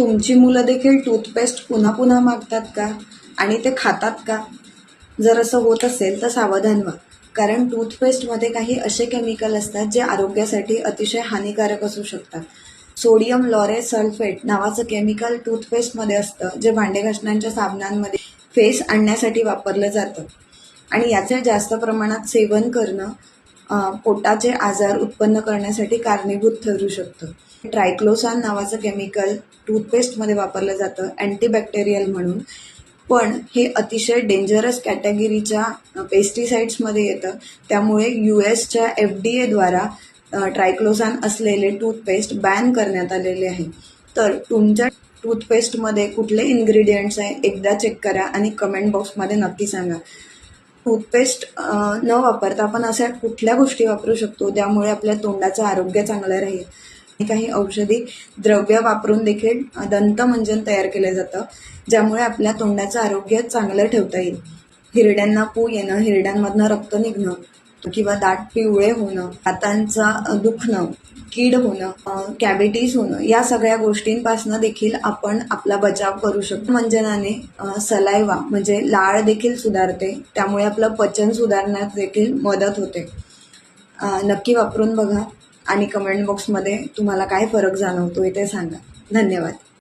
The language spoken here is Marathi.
तुमची मुलं देखील टूथपेस्ट पुन्हा पुन्हा मागतात का? आणि ते खातात का? जर असं होत असेल तर सावधान व्हा. कारण टूथपेस्टमध्ये काही असे केमिकल असतात जे आरोग्यासाठी अतिशय हानिकारक असू शकतात. सोडियम लॉरे सल्फेट नावाचं केमिकल टूथपेस्टमध्ये असतं जे भांडे घासण्यांच्या साबणांमध्ये फेस आणण्यासाठी वापरलं जातं. आणि याचे जास्त प्रमाणात सेवन करणं पोटाचे आजार उत्पन्न करण्यासाठी कारणीभूत ठरू शकतं. ट्रायक्लोसान नावाचं केमिकल टूथपेस्टमध्ये वापरलं जातं अँटीबॅक्टेरियल म्हणून. पण हे अतिशय डेंजरस कॅटेगरीच्या पेस्टिसाइड्समध्ये येतं. त्यामुळे यू एसच्या एफ डी एद्वारा ट्रायक्लोसान असलेले टूथपेस्ट बॅन करण्यात आलेले आहे. तर तुमच्या टूथपेस्टमध्ये कुठले इन्ग्रेडियंट्स आहे एकदा चेक करा आणि कमेंट बॉक्समध्ये नक्की सांगा. टूथपेस्ट न वापरता आपण अशा कुठल्या गोष्टी वापरू शकतो त्यामुळे आपल्या तोंडाचं आरोग्य चांगलं राहील? आणि काही औषधी द्रव्य वापरून देखील दंतमंजन तयार केलं जातं ज्यामुळे आपल्या तोंडाचं आरोग्य चांगलं ठेवता येईल. हिरड्यांना पू येणं हिरड्यांमधनं रक्त निघणं किंवा दाट पिवळे होणं हातांचा दुखणं कीड होणं कॅबिटीज होणं या सगळ्या गोष्टींपासून देखील आपण आपला बचाव करू शकतो. मंजनाने सलायवा म्हणजे लाळ देखील सुधारते. त्यामुळे आपलं पचन सुधारण्यात देखील मदत होते. नक्की वापरून बघा आणि कमेंट बॉक्समध्ये तुम्हाला काय फरक जाणवतोय ते सांगा. धन्यवाद.